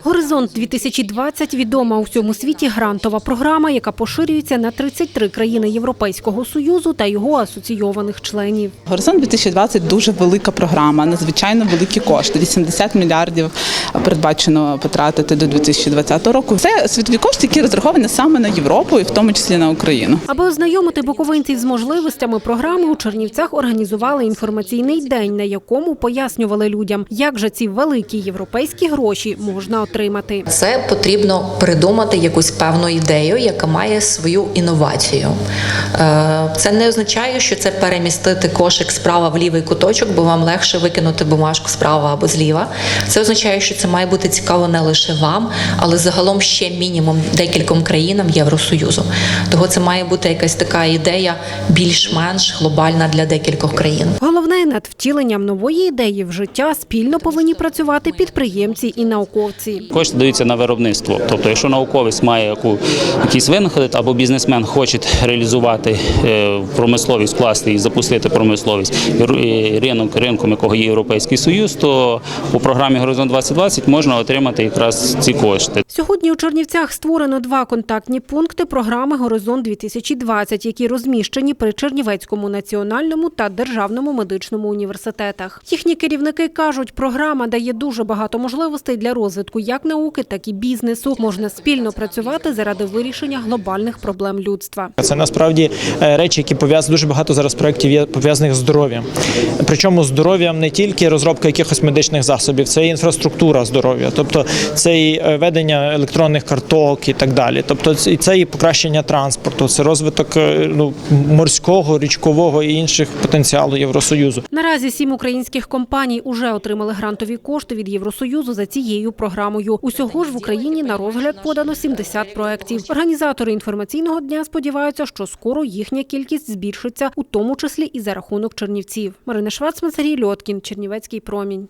Горизонт 2020 відома у всьому світі грантова програма, яка поширюється на 33 країни Європейського союзу та його асоційованих членів. Горизонт 2020 дуже велика програма, надзвичайно великі кошти. 80 мільярдів передбачено потратити до 2020 року. Це світові кошти, які розраховані саме на Європу і в тому числі на Україну. Аби ознайомити буковинців з можливостями програми, у Чернівцях організували інформаційний день, на якому пояснювали людям, як же ці великі європейські гроші можна отримати. Це потрібно придумати якусь певну ідею, яка має свою інновацію. Е, Це не означає, що це перемістити кошик справа в лівий куточок, бо вам легше викинути бумажку справа або зліва. Це означає, що це має бути цікаво не лише вам, але загалом ще мінімум декільком країнам Євросоюзу. Того це має бути якась така ідея більш-менш глобальна для декількох країн. Головне над втіленням нової ідеї в життя спільно повинні працювати підприємці і науковці. Кошти даються на виробництво. Тобто, якщо науковець має яку, якийсь винахід або бізнесмен хоче реалізувати е, промисловість, вкласти і запустити промисловість ринок, ринком якого є Європейський Союз, то у програмі Горизонт 2020 можна отримати якраз ці кошти. Сьогодні у Чернівцях створено два контактні пункти програми Горизонт 2020 які розміщені при Чернівецькому національному та державному медичному університетах. Їхні керівники кажуть, програма дає дуже багато можливостей для розвитку як науки, так і бізнесу. Можна спільно працювати заради вирішення глобальних проблем людства. Це насправді е, речі, які пов'язані дуже багато зараз проєктів є пов'язаних з здоров'ям. Причому здоров'ям не тільки розробка якихось медичних засобів, це і інфраструктура здоров'я, тобто це і е, ведення електронних карток і так далі. Тобто це- і це і покращення транспорту, це розвиток е, ну, морського, річкового і інших потенціалу Євросоюзу. Наразі сім українських компаній уже отримали грантові кошти від Євросоюзу за цією програмою. Усього ж в Україні на розгляд подано 70 проєктів. Організатори інформаційного дня сподіваються, що скоро їхня кількість збільшиться, у тому числі і за рахунок чернівців. Марина Шварцман, Сергій Льоткін, Чернівецький промінь.